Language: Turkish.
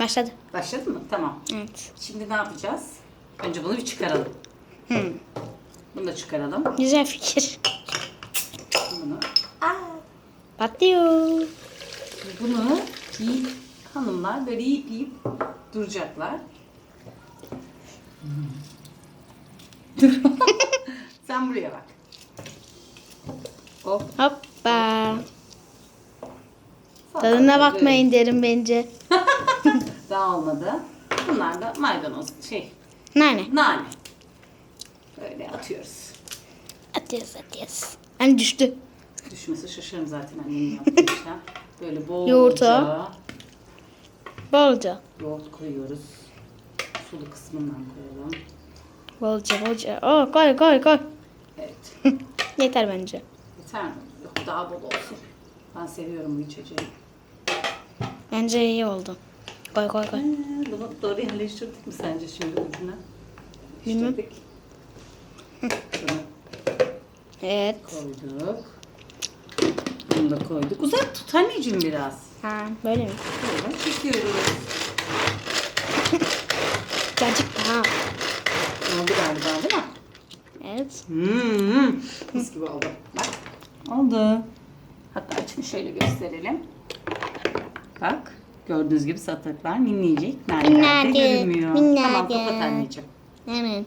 Başladı. Başladı mı? Tamam. Evet. Şimdi ne yapacağız? Önce bunu bir çıkaralım. Hmm. Bunu da çıkaralım. Güzel fikir. Bunu. Patlıyor. Bunu yiyip hanımlar böyle yiyip yiyip duracaklar. Hmm. Dur. Sen buraya bak. Hop. Hoppa. Tadına bakmayın derim bence. Daha olmadı. Bunlar da maydanoz şey Nane. nane. Böyle atıyoruz. Atıyoruz atıyoruz. Hani düştü. Düşmesi şaşarım zaten annemin yaptığı işlem. Böyle bolca Yoğurta. Bolca. yoğurt koyuyoruz. Sulu kısmından koyalım. Bolca bolca. Oo, koy koy koy. Evet. Yeter bence. Yeter mi? Yok daha bol olsun. Ben seviyorum bu içeceği. Bence iyi oldu. Koy koy koy. Ee, Bunu doğru yerleştirdik mi sence şimdi ucuna? Bilmem. Evet. koyduk. Bunu da koyduk. Uzak tut anneciğim biraz. Ha, böyle mi? Böyle çekiyoruz. Cacık daha. Oldu galiba değil mi? Evet. Hmm, mis gibi oldu. Bak. Oldu. Hatta içini şöyle gösterelim. Bak. Gördüğünüz gibi satırlar minicik. Nerelerde Minnacık, görünmüyor. Tamam minnacık. kapat anneciğim. Hemen.